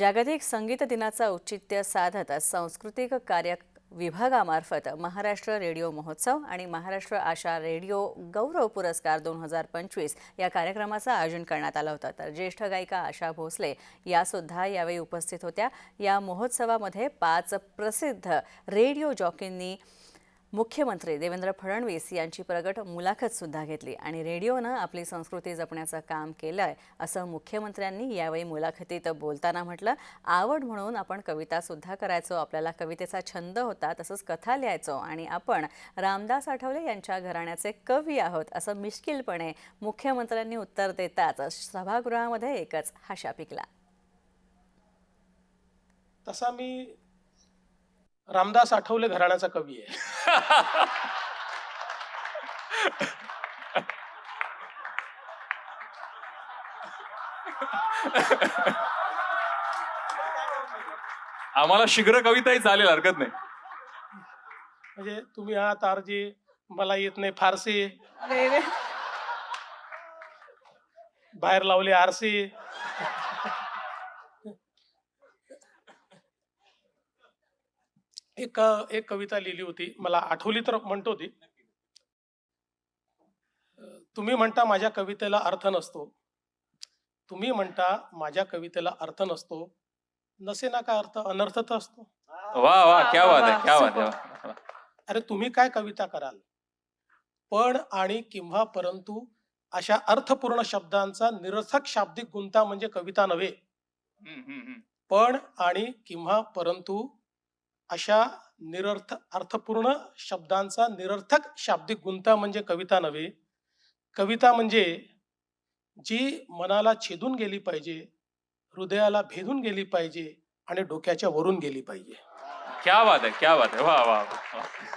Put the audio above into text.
जागतिक संगीत दिनाचं औचित्य साधत सांस्कृतिक कार्य विभागामार्फत महाराष्ट्र रेडिओ महोत्सव आणि महाराष्ट्र आशा रेडिओ गौरव पुरस्कार दोन हजार पंचवीस या कार्यक्रमाचं आयोजन करण्यात आलं होतं. तर ज्येष्ठ गायिका आशा भोसले यासुद्धा यावेळी उपस्थित होत्या. या महोत्सवामध्ये पाच प्रसिद्ध रेडिओ जॉकींनी मुख्यमंत्री देवेंद्र फडणवीस यांची प्रगट मुलाखत सुद्धा घेतली आणि रेडिओनं आपली संस्कृती जपण्याचं काम केलं आहे असं मुख्यमंत्र्यांनी यावेळी मुलाखतीत बोलताना म्हटलं. आवड म्हणून आपण कविता सुद्धा करायचो. आपल्याला कवितेचा छंद होता तसंच कथा लिहायचो आणि आपण रामदास आठवले यांच्या घराण्याचे कवी आहोत असं मिश्किलपणे मुख्यमंत्र्यांनी उत्तर देताच सभागृहामध्ये एकच हाशा पिकला. तसा मी रामदास आठवले घराण्याचा कवी आहे. आम्हाला शीघ्र कविताही चालेल हरकत नाही. म्हणजे तुम्ही आहात आरजी मला येत नाही फारसी. बाहेर लावले आरसी. एक एक कविता लिहिली होती. मला आठवली तर म्हणतो ती. तुम्ही म्हणता माझ्या कवितेला अर्थ नसतो. तुम्ही म्हणता माझ्या कवितेला अर्थ नसतो. नसे ना काय अर्थ? अनर्थ तर असतो. वा वा क्या बात आहे क्या बात. अरे तुम्ही काय कविता कराल? पण आणि किंवा परंतु अशा अर्थपूर्ण शब्दांचा निरर्थक शाब्दिक गुंता म्हणजे कविता नव्हे. पण आणि किंवा परंतु अशा निरर्थ अर्थपूर्ण शब्दांचा निरर्थक शाब्दिक गुंता म्हणजे कविता नव्हे. कविता म्हणजे जी मनाला छेदून गेली पाहिजे हृदयाला भेदून गेली पाहिजे आणि डोक्याच्या वरून गेली पाहिजे. क्या वाद आहे क्या वाद आहे. वा वा वा.